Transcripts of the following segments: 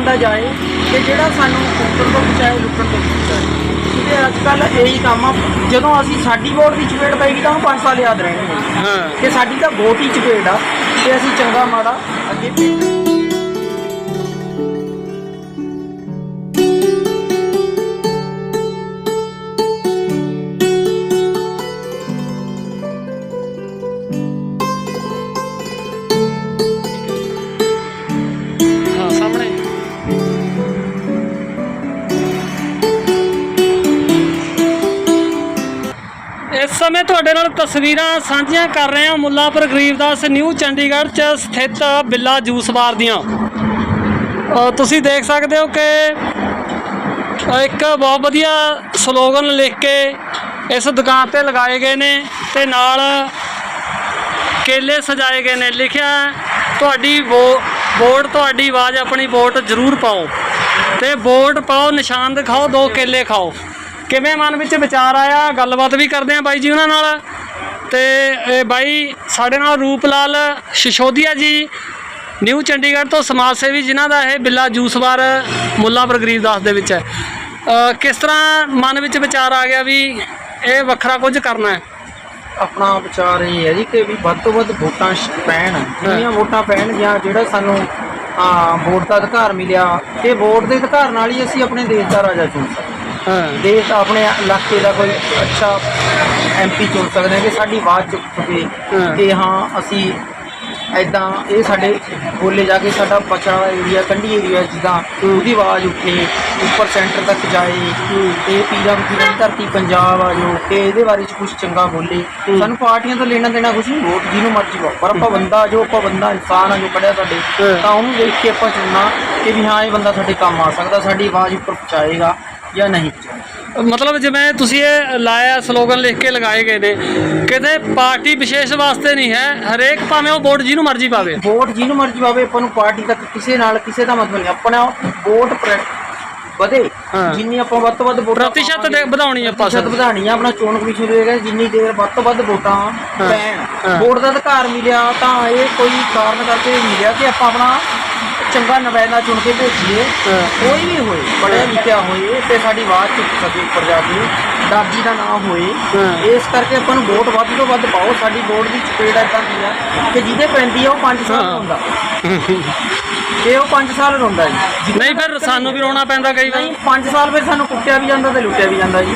ਬੰਦਾ ਜਾਏ ਕਿ ਜਿਹੜਾ ਸਾਨੂੰ ਕੁੱਟਣ ਤੋਂ ਬਚਾਏ ਲੁੱਟਣ ਤੋਂ ਬਚਾਏ। ਕਿਉਂਕਿ ਅੱਜ ਕੱਲ ਇਹੀ ਕੰਮ ਆ। ਜਦੋਂ ਅਸੀਂ ਸਾਡੀ ਵੋਟ ਦੀ ਚਪੇੜ ਪਏਗੀ ਤਾਂ ਉਹ 5 ਸਾਲ ਯਾਦ ਰਹਿਣਗੇ। ਹਾਂ। ਕਿ ਸਾਡੀ ਤਾਂ ਵੋਟ ਹੀ ਚਪੇੜ ਆ। ਤੇ ਅਸੀਂ ਚੰਗਾ ਮਾੜਾ ਅੱਗੇ ਸਮੇਂ ਤੁਹਾਡੇ ਨਾਲ ਤਸਵੀਰਾਂ ਸਾਂਝੀਆਂ ਕਰ ਰਹੇ ਹਾਂ ਮੁੱਲਾਪੁਰ ਗਰੀਬਦਾਸ ਨਿਊ ਚੰਡੀਗੜ੍ਹ 'ਚ ਸਥਿਤ ਬਿੱਲਾ ਜੂਸ ਬਾਰ ਦੀਆਂ। ਤੁਸੀਂ ਦੇਖ ਸਕਦੇ ਹੋ ਕਿ ਇੱਕ ਬਹੁਤ ਵਧੀਆ ਸਲੋਗਨ ਲਿਖ ਕੇ ਇਸ ਦੁਕਾਨ ਤੇ ਲਗਾਏ ਗਏ ਨੇ ਤੇ ਨਾਲ ਕੇਲੇ ਸਜਾਏ ਗਏ ਨੇ। ਲਿਖਿਆ, ਤੁਹਾਡੀ ਵੋ- ਵੋਟ ਤੁਹਾਡੀ ਆਵਾਜ਼, ਆਪਣੀ ਵੋਟ ਜ਼ਰੂਰ ਪਾਓ ਤੇ ਵੋਟ ਪਾਓ, ਨਿਸ਼ਾਨ ਦਿਖਾਓ, ਦੋ ਕੇਲੇ ਖਾਓ। ਕਿਵੇਂ ਮਨ ਵਿੱਚ ਵਿਚਾਰ ਆਇਆ? ਗੱਲਬਾਤ ਵੀ ਕਰਦੇ ਆ ਬਾਈ ਜੀ ਉਹਨਾਂ ਨਾਲ। ਤੇ ਇਹ ਬਾਈ ਸਾਡੇ ਨਾਲ ਰੂਪ ਲਾਲ ਸ਼ਿਸ਼ੋਦੀਆ ਜੀ, ਨਿਊ ਚੰਡੀਗੜ੍ਹ ਤੋਂ ਸਮਾਜ ਸੇਵੀ ਜਿਨ੍ਹਾਂ ਦਾ ਇਹ ਬਿੱਲਾ ਜੂਸ ਬਾਰ ਮੁੱਲਾਪੁਰ ਗਰੀਬਦਾਸ ਦੇ ਵਿੱਚ ਹੈ। ਕਿਸ ਤਰ੍ਹਾਂ ਮਨ ਵਿੱਚ ਵਿਚਾਰ ਆ ਗਿਆ ਵੀ ਇਹ ਵੱਖਰਾ ਕੁਝ ਕਰਨਾ ਹੈ? ਆਪਣਾ ਵਿਚਾਰ ਇਹ ਹੈ ਜੀ ਕਿ ਵੀ ਵੱਧ ਤੋਂ ਵੱਧ ਵੋਟਾਂ ਸ਼- ਪੈਣ, ਜਿੰਨੀਆਂ ਵੋਟਾਂ ਪੈਣਗੀਆਂ, ਜਿਹੜਾ ਸਾਨੂੰ ਵੋਟ ਦਾ ਅਧਿਕਾਰ ਮਿਲਿਆ ਤੇ ਵੋਟ ਦੇ ਅਧਿਕਾਰ ਨਾਲ ਹੀ ਅਸੀਂ ਆਪਣੇ ਦੇਸ਼ ਦਾ ਰਾਜਾ ਚੁਣ ਸਕਦੇ ਹਾਂ। ਹਾਂ ਦੇਸ਼ ਆਪਣੇ ਇਲਾਕੇ ਦਾ ਕੋਈ ਅੱਛਾ ਐਮਪੀ ਚੁਣ ਸਕਦੇ ਹਾਂ ਕਿ ਸਾਡੀ ਆਵਾਜ਼ ਚੁੱਕ ਸਕੇ ਹਾਂ। ਕਿ ਹਾਂ ਅਸੀਂ ਐਦਾਂ ਇਹ ਸਾਡੇ ਬੋਲੇ ਜਾ ਕੇ ਸਾਡਾ ਪਛੜਾ ਏਰੀਆ ਕੰਢੀ ਏਰੀਆ ਜਿੱਦਾਂ ਉਹਦੀ ਆਵਾਜ਼ ਉੱਠੇ ਉੱਪਰ ਸੈਂਟਰ ਤੱਕ ਜਾਏ ਤੇ ਪੀਰਾਂ ਫਕੀਰਾਂ ਦੀ ਧਰਤੀ ਪੰਜਾਬ ਆ ਜੋ ਕਿ ਇਹਦੇ ਬਾਰੇ ਚ ਕੁਝ ਚੰਗਾ ਬੋਲੇ। ਸਾਨੂੰ ਪਾਰਟੀਆਂ ਤੋਂ ਲੈਣਾ ਦੇਣਾ ਕੁਝ ਨਹੀਂ ਵੋਟ ਜਿਹਨੂੰ ਮਰਜ਼ੀ ਪਾਓ। ਪਰ ਆਪਾਂ ਬੰਦਾ ਜੋ ਆਪਾਂ ਬੰਦਾ ਇਨਸਾਨ ਆ ਜੋ ਪੜਿਆ ਸਾਡੇ ਹਾਂ। ਤਾਂ ਉਹਨੂੰ ਦੇਖ ਕੇ ਆਪਾਂ ਚੁਣਨਾ ਕਿ ਵੀ ਹਾਂ ਇਹ ਬੰਦਾ ਸਾਡੇ ਕੰਮ ਆ ਸਕਦਾ ਸਾਡੀ ਆਵਾਜ਼ ਉੱਪਰ ਪਹੁੰਚਾਏਗਾ। ਜਾਂ ਨਹੀਂ ਮਤਲਬ ਜਿਵੇਂ ਤੁਸੀਂ ਇਹ ਲਾਇਆ ਸਲੋਗਨ ਲਿਖ ਕੇ ਲਗਾਏ ਗਏ ਨੇ ਕਿਤੇ ਪਾਰਟੀ ਵਿਸ਼ੇਸ਼ ਵਾਸਤੇ ਨਹੀਂ ਹੈ ਹਰੇਕ ਭਾਵੇਂ ਉਹ ਵੋਟ ਜਿਹਨੂੰ ਮਰਜ਼ੀ ਪਾਵੇ ਵੋਟ ਜਿਹਨੂੰ ਮਰਜ਼ੀ ਪਾਵੇ ਆਪਾਂ ਨੂੰ ਪਾਰਟੀ ਤੱਕ ਕਿਸੇ ਨਾਲ ਕਿਸੇ ਦਾ ਮਤਲਬ ਨਹੀਂ ਆਪਣਾ ਵੋਟ ਵਧੇ। ਜਿੰਨੀ ਆਪਾਂ ਵੱਧ ਤੋਂ ਵੱਧ ਵੋਟਾਂ ਪ੍ਰਤੀਸ਼ਤ ਵਧਾਉਣੀ ਆਪਾਂ ਪ੍ਰਤੀਸ਼ਤ ਸਰ। ਵਧਾਉਣੀ ਆ ਆਪਣਾ ਚੋਣ ਕਮਿਸ਼ਨ ਦੇਗਾ ਜਿੰਨੀ ਦੇਰ ਵੱਧ ਤੋਂ ਵੱਧ ਵੋਟਾਂ ਪੈਣ। ਵੋਟ ਦਾ ਅਧਿਕਾਰ ਮਿਲਿਆ ਤਾਂ ਇਹ ਕੋਈ ਕਾਰਨ ਕਰਕੇ ਮਿਲਿਆ ਕਿ ਆਪਾਂ ਆਪਣਾ ਚੰਗਾ ਨੁਮਾਇੰਦਾ ਚੁਣ ਕੇ ਭੇਜੀਏ। ਕੋਈ ਵੀ ਹੋਏ ਪੜ੍ਹਿਆ ਲਿਖਿਆ ਹੋਏ ਤੇ ਸਾਡੀ ਆਵਾਜ਼ ਚੁੱਕ ਸਕੇ ਉੱਪਰ ਜਾ ਕੇ ਦਾਗੀ ਦਾ ਨਾ ਹੋਏ। ਇਸ ਕਰਕੇ ਆਪਾਂ ਨੂੰ ਵੋਟ ਵੱਧ ਤੋਂ ਵੱਧ ਪਾਓ ਸਾਡੀ ਵੋਟ ਦੀ ਚਪੇੜ ਏਦਾਂ ਦੀ ਆ ਕਿ ਜਿਹਦੇ ਪੈਂਦੀ ਆ ਉਹ 5 ਸਾਲ ਹਾਂ। ਰੋਂਦਾ। ਤੇ ਉਹ 5 ਸਾਲ ਰੋਂਦਾ ਜੀ। ਨਹੀਂ ਫਿਰ ਸਾਨੂੰ ਵੀ ਰੋਣਾ ਪੈਂਦਾ ਕਈ ਵਾਰ। ਨਹੀਂ 5 ਸਾਲ ਫਿਰ ਸਾਨੂੰ ਕੁੱਟਿਆ ਵੀ ਜਾਂਦਾ ਤੇ ਲੁੱਟਿਆ ਵੀ ਜਾਂਦਾ ਜੀ।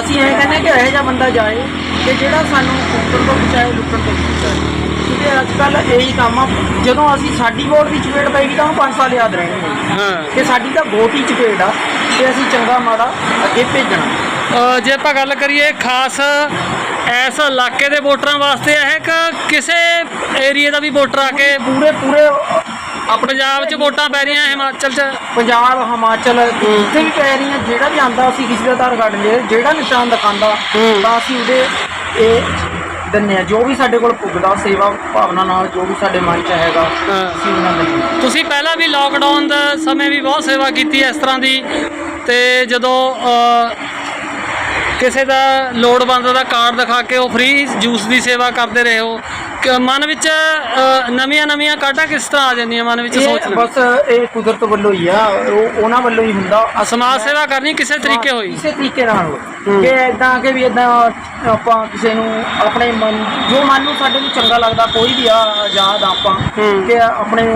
ਅਸੀਂ ਇਹ ਕਹਿੰਦੇ ਕਿ ਇਹੋ ਜਿਹਾ ਬੰਦਾ ਜਾਏ ਕਿ ਜਿਹੜਾ ਸਾਨੂੰ ਕੁੱਟਣ ਤੋਂ ਬਚਾਏ ਲੁੱਟਣ ਤੋਂ ਬਚਾਏ। ਕਿਉਂਕਿ ਅੱਜ ਕੱਲ ਇਹੀ ਕੰਮ ਆ। ਜਦੋਂ ਅਸੀਂ ਸਾਡੀ ਵੋਟ ਦੀ ਚਪੇੜ ਪਏਗੀ ਤਾਂ ਉਹ 5 ਸਾਲ ਯਾਦ ਰਹਿਣਗੇ। ਹਾਂ। ਕਿ ਸਾਡੀ ਤਾਂ ਵੋਟ ਹੀ ਚਪੇੜ ਆ ਤੇ ਅਸੀਂ ਚੰਗਾ ਮਾੜਾ ਅੱਗੇ ਭੇਜਣਾ। ਅ, ਜੇ ਆਪਾਂ ਗੱਲ ਕਰੀਏ ਖਾਸ ਇਸ ਇਲਾਕੇ ਦੇ ਵੋਟਰਾਂ ਵਾਸਤੇ ਇਹ ਕਿ ਕਿਸੇ ਏਰੀਆ ਦਾ ਵੀ ਵੋਟਰ ਆ ਕੇ ਪੂਰੇ ਪੂਰੇ ਪੰਜਾਬ 'ਚ ਵੋਟਾਂ ਪੈ ਰਹੀਆਂ ਹਿਮਾਚਲ 'ਚ? ਪੰਜਾਬ ਹਿਮਾਚਲ ਜਿੱਥੇ ਵੀ ਪੈ ਰਹੀਆਂ ਜਿਹੜਾ ਵੀ ਆਂਦਾ ਅਸੀਂ ਕਿਸੇ ਦਾ ਆਧਾਰ ਕਾਰਡ ਲੈ ਜਿਹੜਾ ਨਿਸ਼ਾਨ ਦਿਖਾਉਂਦਾ ਹੂੰ। ਤਾਂ ਅਸੀਂ ਉਹਦੇ ਇਹ ਦਿੰਨੇ ਆ ਜੋ ਵੀ ਸਾਡੇ ਕੋਲ ਪੁੱਗਦਾ ਸੇਵਾ ਭਾਵਨਾ ਨਾਲ ਜੋ ਵੀ ਸਾਡੇ ਮਨ ਚ ਹੈਗਾ। ਅਸੀਂ ਉਹਨਾਂ ਹਾਂ। ਤੁਸੀਂ ਪਹਿਲਾਂ ਵੀ ਲਾਕਡਾਊਨ ਦਾ ਸਮੇਂ ਵੀ ਬਹੁਤ ਸੇਵਾ ਕੀਤੀ ਇਸ ਤਰ੍ਹਾਂ ਦੀ ਤੇ ਜਦੋਂ ਅ, ਕਿਸੇ ਦਾ ਲੋੜਵੰਦ ਦਾ ਕਾਰਡ ਦਿਖਾ ਕੇ ਉਹ ਫ੍ਰੀ ਜੂਸ ਦੀ ਸੇਵਾ ਕਰਦੇ ਰਹੇ ਹੋ ਕਿ ਮਨ ਵਿੱਚ ਨਵੀਆਂ ਨਵੀਆਂ ਕਾਢਾਂ ਕਿਸ ਤਰ੍ਹਾਂ ਆ ਜਾਂਦੀਆਂ ਮਨ ਵਿੱਚ ਇਹ ਸੋਚਣਾ ਬਸ ਇਹ ਕੁਦਰਤ ਵੱਲੋਂ ਹੀ ਆ ਉਹ ਉਹਨਾਂ ਵੱਲੋਂ ਹੀ ਹੁੰਦਾ। ਸਮਾਜ ਸੇਵਾ ਕਰਨੀ ਕਿਸੇ ਤਰੀਕੇ ਹੋਈ। ਕਿਸੇ ਤਰੀਕੇ ਨਾਲ ਹੋਏ ਕਿ ਇਦਾਂ ਕਿ ਵੀ ਇਦਾਂ ਆਪਾਂ ਕਿਸੇ ਨੂੰ ਆਪਣੇ ਮਨ ਜੋ ਮਨ ਨੂੰ ਸਾਡੇ ਨੂੰ ਚੰਗਾ ਲੱਗਦਾ ਕੋਈ ਵੀ ਆ ਆਜ਼ਾਦ ਆਪਾਂ। ਕਿ ਆਪਣੇ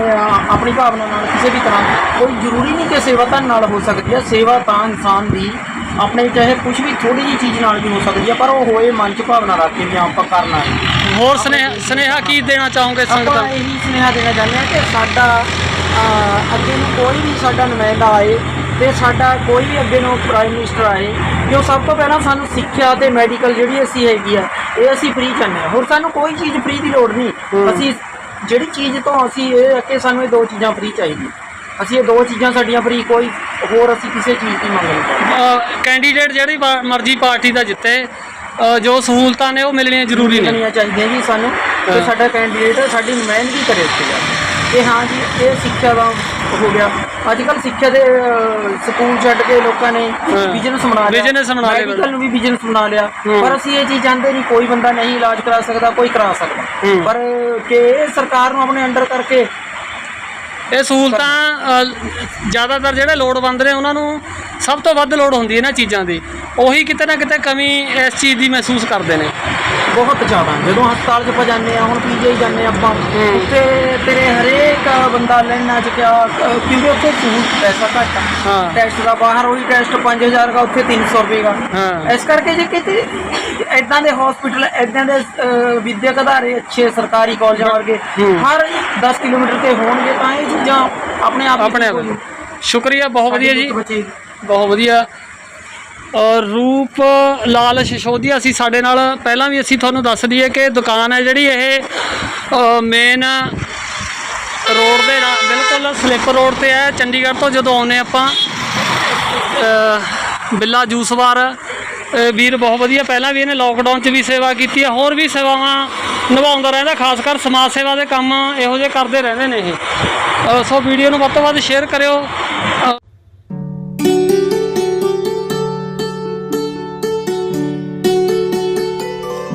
ਆਪਣੀ ਭਾਵਨਾ ਨਾਲ ਕਿਸੇ ਵੀ ਤਰ੍ਹਾਂ ਕੋਈ ਜ਼ਰੂਰੀ ਨਹੀਂ ਕਿ ਸੇਵਾ ਤਾਂ ਨਾਲ ਹੋ ਸਕਦੀ ਹੈ ਸੇਵਾ ਤਾਂ ਇਨਸਾਨ ਦੀ ਆਪਣੇ ਚਾਹੇ ਕੁਝ ਵੀ ਥੋੜੀ ਜਿਹੀ ਚੀਜ਼ ਨਾਲ ਵੀ ਹੋ ਸਕਦੀ ਹੈ ਪਰ ਉਹ ਹੋਏ ਮਨ ਚ ਭਾਵਨਾ ਰੱਖ ਕੇ ਵੀ ਆਪਾਂ ਕਰਨਾ ਹੈ। ਹੋਰ ਸਨੇਹਾ ਸਨੇਹਾ ਕੀ ਦੇਣਾ ਚਾਹੋਗੇ ਸੰਗਤਾਂ ਆਪਾਂ ਇਹੀ ਸੁਨੇਹਾ ਦੇਣਾ ਚਾਹੁੰਦੇ ਹਾਂ ਕਿ ਸਾਡਾ ਅਹ, ਅੱਗੇ ਨੂੰ ਕੋਈ ਵੀ ਸਾਡਾ ਨੁਮਾਇੰਦਾ ਆਏ ਤੇ ਸਾਡਾ ਕੋਈ ਵੀ ਅੱਗੇ ਨੂੰ ਪ੍ਰਾਈਮ ਮਿਨਿਸਟਰ ਆਏ ਕਿ ਉਹ ਸਭ ਤੋਂ ਪਹਿਲਾਂ ਸਾਨੂੰ ਸਿੱਖਿਆ ਤੇ ਮੈਡੀਕਲ ਜਿਹੜੀ ਅਸੀਂ ਹੈਗੀ ਆ ਇਹ ਅਸੀਂ ਫ੍ਰੀ ਕਰਨੇ ਆ ਹੋਰ ਸਾਨੂੰ ਕੋਈ ਚੀਜ਼ ਫ੍ਰੀ ਦੀ ਲੋੜ ਨਹੀਂ। ਅਸੀਂ ਜਿਹੜੀ ਚੀਜ਼ ਤੋਂ ਅਸੀਂ ਇਹ ਹੈ ਕਿ ਸਾਨੂੰ ਇਹ ਦੋ ਚੀਜ਼ਾਂ ਫ੍ਰੀ ਚਾਹੀਦੀ ਅਸੀਂ ਇਹ ਦੋ ਚੀਜ਼ਾਂ ਸਾਡੀਆਂ ਫ੍ਰੀ ਕੋਈ ਹੋਰ ਅਸੀਂ ਕਿਸੇ ਚੀਜ਼ ਦੀ ਮੰਗ ਨਹੀਂ ਕਰਦੇ। ਕੈਂਡੀਡੇਟ ਜਿਹੜੀ ਪਾ- ਮਰਜ਼ੀ ਪਾਰਟੀ ਦਾ ਜਿੱਤੇ ਅ, ਜੋ ਸਹੂਲਤਾਂ ਨੇ ਉਹ ਮਿਲਣੀਆਂ ਜ਼ਰੂਰੀ ਨੇ ਮਿਲਣੀਆਂ ਚਾਹੀਦੀਆਂ ਜੀ ਸਾਨੂੰ ਹਾਂ। ਸਾਡਾ ਕੈਂਡੀਡੇਟ ਸਾਡੀ ਨੁਮਾਇੰਦਗੀ ਕਰੇ ਉੱਥੇ ਜਾ ਕੇ। ਹਾਂ ਜੀ ਇਹ ਸਿੱਖਿਆ ਦਾ ਹੋ ਗਿਆ ਅੱਜ ਕੱਲ ਸਿੱਖਿਆ ਦੇ ਅਹ, ਸਕੂਲ ਛੱਡ ਕੇ ਲੋਕਾਂ ਨੇ ਹਾਂ। ਬਿਜ਼ਨਸ ਬਣਾ ਲਿਆ Business ਬਣਾ ਲਿਆ ਮੈਡੀਕਲ ਨੂੰ ਵੀ ਬਿਜ਼ਨਸ ਬਣਾ ਲਿਆ ਹੂੰ। ਪਰ ਅਸੀਂ ਇਹ ਚੀਜ਼ ਚਾਹੁੰਦੇ ਨਹੀਂ ਕੋਈ ਬੰਦਾ ਨਹੀਂ ਇਲਾਜ ਕਰਾ ਸਕਦਾ ਕੋਈ ਕਰਾ ਸਕਦਾ ਹੂੰ। ਪਰ ਕਿ ਇਹ ਸਰਕਾਰ ਨੂੰ ਆਪਣੇ ਅੰਡਰ ਕਰਕੇ ਇਹ ਸਹੂਲਤਾਂ ਅ, ਜ਼ਿਆਦਾਤਰ ਜਿਹੜੇ ਲੋੜਵੰਦ ਨੇ ਉਹਨਾਂ ਨੂੰ ਸਭ ਤੋਂ ਵੱਧ ਲੋੜ ਹੁੰਦੀ ਹੈ ਇਹਨਾਂ ਚੀਜ਼ਾਂ ਦੀ। ਉਹੀ ਕਿਤੇ ਨਾ ਕਿਤੇ ਕਮੀ ਇਸ ਚੀਜ਼ ਦੀ ਮਹਿਸੂਸ ਕਰਦੇ ਨੇ। ਬਹੁਤ ਜ਼ਿਆਦਾ। ਜਦੋਂ ਹਸਪਤਾਲ 'ਚ ਆਪਾਂ ਜਾਂਦੇ ਆ ਹੁਣ ਪੀਜੀਆਈ ਜਾਂਦੇ ਆ ਆਪਾਂ। ਹੂੰ। ਉੱਥੇ ਤੇਰੇ ਹਰੇਕ ਬੰਦਾ ਲਾਈਨਾਂ 'ਚ ਕਿਆ ਅ, ਕਿਉਂਕਿ ਉੱਥੇ ਸਹੂਲਤ ਪੈਸਾ ਘੱਟ ਆ। ਹਾਂ। ਟੈਸਟ ਦਾ ਬਾਹਰ ਉਹੀ ਟੈਸਟ 5000 ਦਾ ਉੱਥੇ 300 ਰੁਪਏ ਦਾ। ਹਾਂ। ਇਸ ਕਰਕੇ ਜੇ ਕਿਤੇ ਇਦਾਂ ਦੇ ਹਸਪੀਟਲ ਇਦਾਂ ਦੇ ਵਿਦਿਅਕ ਅਦਾਰੇ ਅੱਛੇ ਸਰਕਾਰੀ ਕਾਲਜਾਂ ਵਰਗੇ ਹੂੰ। ਹਰ 10 ਕਿਲੋਮੀਟਰ ਤੇ ਹੋਣਗੇ ਤਾਂ ਇਹ ਚੀਜ਼ਾਂ ਆਪਣੇ ਆਪ ਹੀ ਆਪਣੇ ਆਪ ਸ਼ੁਕਰੀਆ ਬਹੁਤ ਵਧੀਆ ਜੀ। ਬੱਚੇ ਬਹੁਤ ਵਧੀਆ। ਰੂਪ ਲਾਲ ਸ਼ਿਸ਼ੋਦੀਆ ਸੀ ਸਾਡੇ ਨਾਲ ਪਹਿਲਾਂ ਵੀ ਅਸੀਂ ਤੁਹਾਨੂੰ ਦੱਸ ਦਈਏ ਕਿ ਦੁਕਾਨ ਹੈ ਜਿਹੜੀ ਇਹ ਮੇਨ ਰੋਡ ਦੇ ਨਾਲ, ਬਿਲਕੁਲ ਸਲਿੱਪ ਰੋਡ ਤੇ ਹੈ। ਚੰਡੀਗੜ੍ਹ ਤੋਂ ਜਦੋਂ ਆਉਂਦੇ ਆਪਾਂ ਬਿੱਲਾ ਜੂਸ ਬਾਰ ਵੀਰ ਬਹੁਤ ਵਧੀਆ, ਪਹਿਲਾਂ ਵੀ ਇਹਨੇ ਲੋਕਡਾਊਨ 'ਚ ਵੀ ਸੇਵਾ ਕੀਤੀ ਹੈ, ਹੋਰ ਵੀ ਸੇਵਾਵਾਂ ਨਿਭਾਉਂਦਾ ਰਹਿੰਦਾ, ਖਾਸ ਕਰ ਸਮਾਜ ਸੇਵਾ ਦੇ ਕੰਮ ਇਹੋ ਜਿਹੇ ਕਰਦੇ ਰਹਿੰਦੇ ਨੇ ਇਹ। ਸੋ ਵੀਡੀਓ ਨੂੰ ਵੱਧ ਤੋਂ ਵੱਧ ਸ਼ੇਅਰ ਕਰਿਓ।